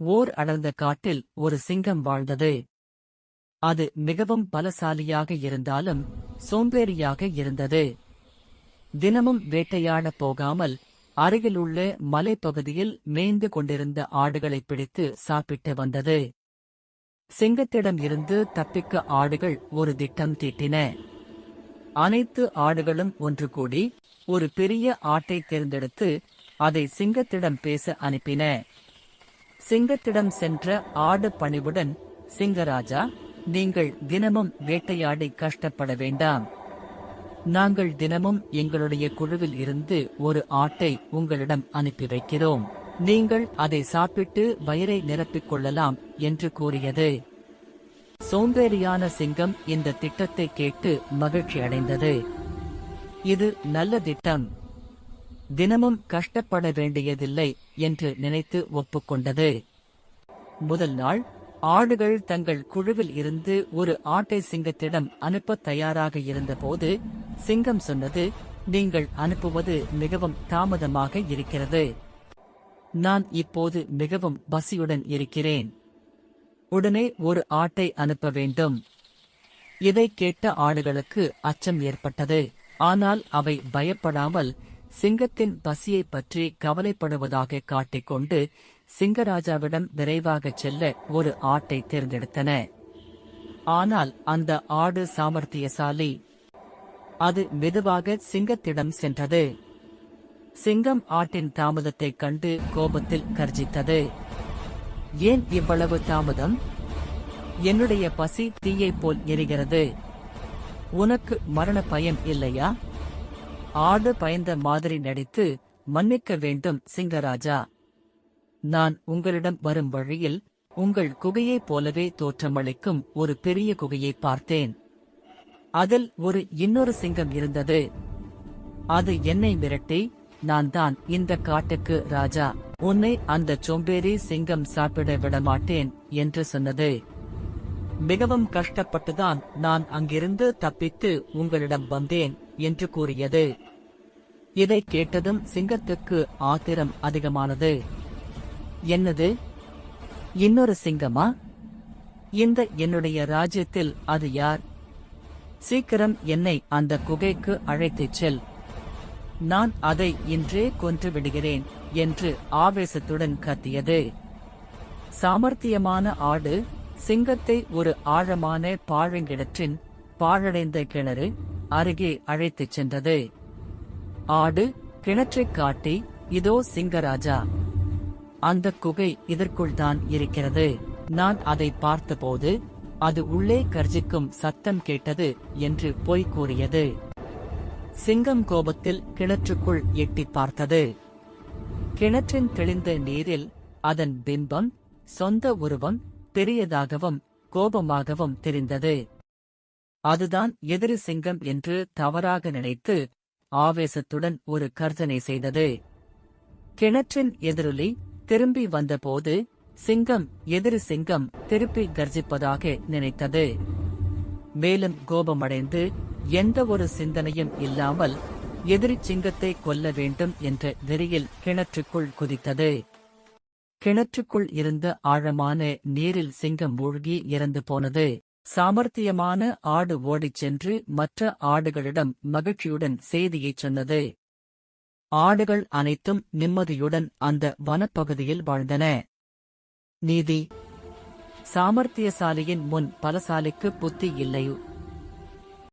ஓர் அடர்ந்த காட்டில் ஒரு சிங்கம் வாழ்ந்தது. அது மிகவும் பலசாலியாக இருந்தாலும் சோம்பேறியாக இருந்தது. தினமும் வேட்டையாடப் போகாமல் அருகிலுள்ள மலைப்பகுதியில் மேய்ந்து கொண்டிருந்த ஆடுகளை பிடித்து சாப்பிட்டு வந்தது. சிங்கத்திடம் இருந்து தப்பிக்க ஆடுகள் ஒரு திட்டம் தீட்டின. அனைத்து ஆடுகளும் ஒன்று கூடி ஒரு பெரிய ஆட்டை தேர்ந்தெடுத்து அதை சிங்கத்திடம் பேச அனுப்பின. சிங்கத்திடம் சென்ற ஆடு பணிவுடன் சிங்கராஜா நீங்கள் தினமும் வேட்டையாடி கஷ்டப்பட வேண்டாம். நாங்கள் தினமும் எங்களுடைய குழுவில் இருந்து ஒரு ஆட்டை உங்களிடம் அனுப்பி வைக்கிறோம். நீங்கள் அதை சாப்பிட்டு வயிறை நிரப்பிக் கொள்ளலாம் என்று கூறியது. சோம்பேறியான சிங்கம் இந்த திட்டத்தை கேட்டு மகிழ்ச்சி அடைந்தது. இது நல்ல திட்டம். தினமும் கஷ்டப்பட வேண்டியதில்லை என்று நினைத்து ஒப்புக்கொண்டது முதல் நாள் ஆடுகள் தங்கள் குழுவில் இருந்து ஒரு ஆட்டை சிங்கத்திடம் அனுப்ப தயாராக இருந்தபோது சிங்கம் சொன்னது நீங்கள் அனுப்புவது மிகவும் தாமதமாக இருக்கிறது. நான் இப்போது மிகவும் பசியுடன் இருக்கிறேன். உடனே ஒரு ஆட்டை அனுப்ப வேண்டும் இதை கேட்ட ஆடுகளுக்கு அச்சம் ஏற்பட்டது. ஆனால் அவை பயப்படாமல் சிங்கத்தின் பசியைப் பற்றி கவலைப்படுவதாக காட்டிக்கொண்டு சிங்கராஜாவிடம் விரைவாகச் செல்ல ஒரு ஆட்டை தேர்ந்தெடுத்தன. ஆனால் அந்த ஆடு சாமர்த்தியசாலி அது மெதுவாக சிங்கத்திடம் சென்றது. சிங்கம் ஆட்டின் தாமதத்தைக் கண்டு கோபத்தில் கர்ஜித்தது. ஏன் இவ்வளவு தாமதம்? என்னுடைய பசி தீயைப் போல் எரிகிறது. உனக்கு மரண பயம் இல்லையா? ஆடு பயந்த மாதிரி நடித்து மன்னிக்க வேண்டும் சிங்கராஜா. நான் உங்களிடம் வரும் வழியில் உங்கள் குகையைப் போலவே தோற்றமளிக்கும் ஒரு பெரிய குகையை பார்த்தேன். அதில் ஒரு இன்னொரு சிங்கம் இருந்தது. அது என்னை மிரட்டி நான் தான் இந்த காட்டுக்கு ராஜா. உன்னை அந்த சோம்பேறி சிங்கம் சாப்பிட விடமாட்டேன் என்று சொன்னது. மிகவும் கஷ்டப்பட்டுதான் நான் அங்கிருந்து தப்பித்து உங்களிடம் வந்தேன் என்று கூறியது. இதை கேட்டதும் சிங்கத்துக்கு ஆத்திரம் அதிகமானது. என்னது? இன்னொரு சிங்கமா? இந்த என்னுடைய ராஜ்யத்தில் அது யார்? சீக்கிரம் என்னை அந்த குகைக்கு அழைத்துச் செல். நான் அதை இன்றே கொன்று விடுகிறேன் என்று ஆவேசத்துடன் கத்தியது. சாமர்த்தியமான ஆடு சிங்கத்தை ஒரு ஆழமான பாழங்கிடற்றின் பாழடைந்த கிணறு அருகே அழைத்துச் சென்றது. ஆடு கிணற்றைக் காட்டி இதோ சிங்கராஜா! அந்த குகை இதற்குள் தான் இருக்கிறது. நான் அதை பார்த்தபோது அது உள்ளே கர்ஜிக்கும் சத்தம் கேட்டது என்று பொய் கூறியது. சிங்கம் கோபத்தில் கிணற்றுக்குள் எட்டி பார்த்தது. கிணற்றின் தெளிந்த நீரில் அதன் பிம்பம் சொந்த உருவம் பெரியதாகவும் கோபமாகவும் தெரிந்தது. அதுதான் எதிரி சிங்கம் என்று தவறாக நினைத்து ஆவேசத்துடன் ஒரு கர்ஜனை செய்தது. கிணற்றின் எதிரொலி திரும்பி வந்தபோது சிங்கம் எதிரி சிங்கம் திருப்பி கர்ஜிப்பதாக நினைத்தது. மேலும் கோபமடைந்து எந்த ஒரு சிந்தனையும் இல்லாமல் எதிரி சிங்கத்தை கொல்ல வேண்டும் என்ற வெறியில் கிணற்றுக்குள் குதித்தது. கிணற்றுக்குள் இருந்த ஆழமான நீரில் சிங்கம் மூழ்கி இறந்து போனது. சாமர்த்தியமான ஆடு ஓடிச் சென்று மற்ற ஆடுகளிடம் மகிழ்ச்சியுடன் செய்தியைச் சொன்னது. ஆடுகள் அனைத்தும் நிம்மதியுடன் அந்த வனப்பகுதியில் வாழ்ந்தன. நீதி. சாமர்த்தியசாலியின் முன் பலசாலிக்கு புத்தி இல்லையோ?